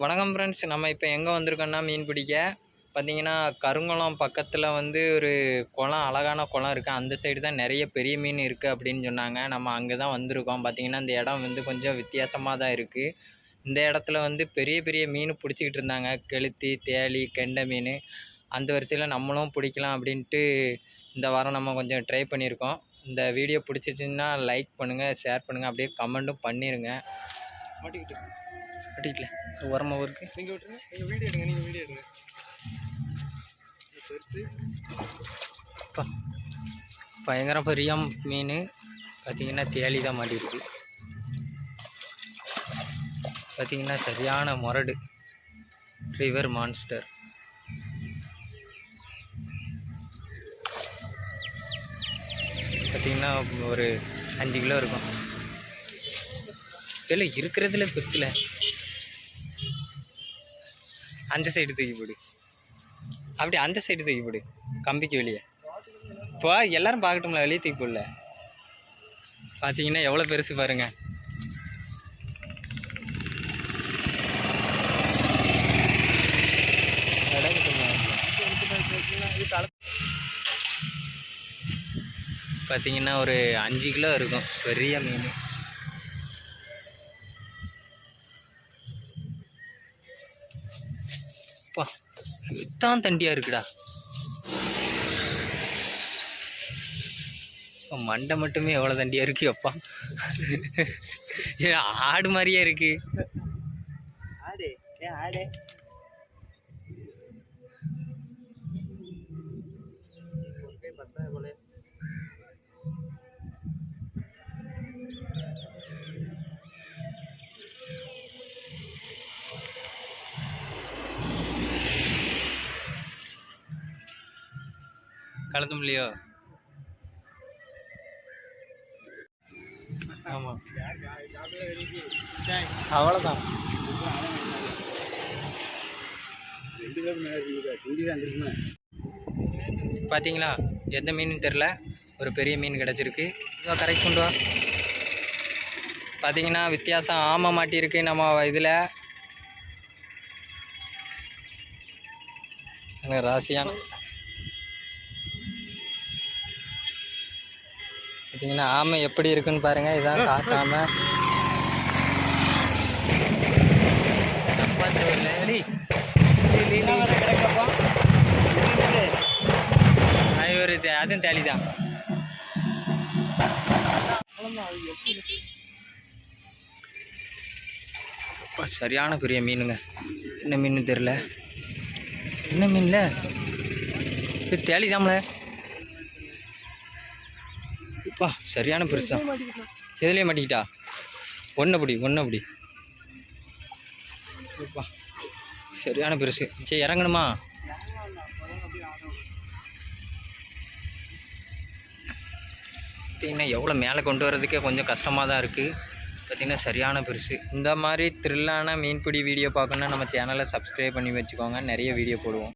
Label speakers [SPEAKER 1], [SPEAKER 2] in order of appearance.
[SPEAKER 1] வணக்கம் ஃப்ரெண்ட்ஸ் நம்ம இப்போ எங்கே வந்திருக்கோம்னா மீன் பிடிக்க. பார்த்தீங்கன்னா கருங்குளம் பக்கத்தில் வந்து ஒரு குளம் அழகான குளம் இருக்குது அந்த சைடு தான் நிறைய பெரிய மீன் இருக்குது அப்படின்னு சொன்னாங்க. நம்ம அங்கே தான் வந்திருக்கோம். பார்த்திங்கன்னா இந்த இடம் வந்து கொஞ்சம் வித்தியாசமாக தான் இருக்குது இந்த இடத்துல வந்து பெரிய பெரிய மீன் பிடிச்சிக்கிட்டு இருந்தாங்க. கெளுத்தி தேலி கெண்டை மீன். அந்த வரிசையில் நம்மளும் பிடிக்கலாம் அப்படின்ட்டு இந்த வாரம் நம்ம கொஞ்சம் ட்ரை பண்ணியிருக்கோம். இந்த வீடியோ பிடிச்சிச்சின்னா லைக் பண்ணுங்கள் ஷேர் பண்ணுங்கள் அப்படியே கமெண்ட்டும் பண்ணிடுங்க
[SPEAKER 2] மாட்டிக்கிட்டு.
[SPEAKER 1] கட்டிக்கல உரமாக இருக்குது
[SPEAKER 2] நீங்கள் விட்டுருங்க. நீங்கள் வீடியோ எடுங்க நீங்கள் வீடியோ எடுங்க. பெருசு.
[SPEAKER 1] பயங்கர பெரிய மீன். பார்த்தீங்கன்னா தேலி தான் மாட்டிருக்கு. பார்த்தீங்கன்னா சரியான முரடு. ரிவர் மான்ஸ்டர் பார்த்தீங்கன்னா ஒரு அஞ்சு கிலோ இருக்கும். இல்லை இருக்கிறதுல பெருசில். அந்த சைடு தூக்கி போடு. அப்படி அந்த சைடு தூக்கி போடு கம்பிக்கு வெளியே. இப்போ எல்லாரும் பார்க்கட்டும்ல வெளியே தூக்கி போடல. பார்த்தீங்கன்னா எவ்வளோ பெருசு பாருங்க. பார்த்தீங்கன்னா ஒரு அஞ்சு கிலோ இருக்கும் பெரிய மீன். அப்பா இதான் தண்டியாக இருக்குடா. மண்டை மட்டுமே எவ்வளோ தண்டியாக இருக்கு அப்பா. ஆடு மாதிரியே இருக்கு.
[SPEAKER 2] ஆடு ஏன் ஆடு.
[SPEAKER 1] கலந்து முடியலையோ ஆமாம் அவ்வளோதான் பார்த்தீங்களா எந்த மீன் தெரில ஒரு பெரிய மீன் கிடச்சிருக்கு. இதோ கரெக்ட் கொண்டு வா. பார்த்தீங்கன்னா வித்தியாசம் ஆமை மாட்டியிருக்கு நம்ம இதில். எனக்கு ராசியான பார்த்தீங்கன்னா ஆமை எப்படி இருக்குன்னு பாருங்கள் இதான் காட்டாம. அது ஒரு அதுவும் தேலி தான் சரியான பெரிய மீனுங்க. என்ன மீன் தெரில என்ன மீன்ல? இது தேலி தாமல அப்பா சரியான பெருசா எதுலேயே மாட்டிக்கிட்டா? ஒன்று பிடி ஒன்று பிடி. அப்பா சரியான பெருசு சரி இறங்கணுமா? பார்த்திங்கன்னா எவ்வளோ மேலே கொண்டு வரதுக்கே கொஞ்சம் கஷ்டமாக தான் இருக்குது பார்த்தீங்கன்னா சரியான பெருசு இந்த மாதிரி த்ரில்லான மீன்பிடி வீடியோ பார்க்கணுன்னா நம்ம சேனலை சப்ஸ்கிரைப் பண்ணி வச்சுக்கோங்க. நிறைய வீடியோ போடுவோம்.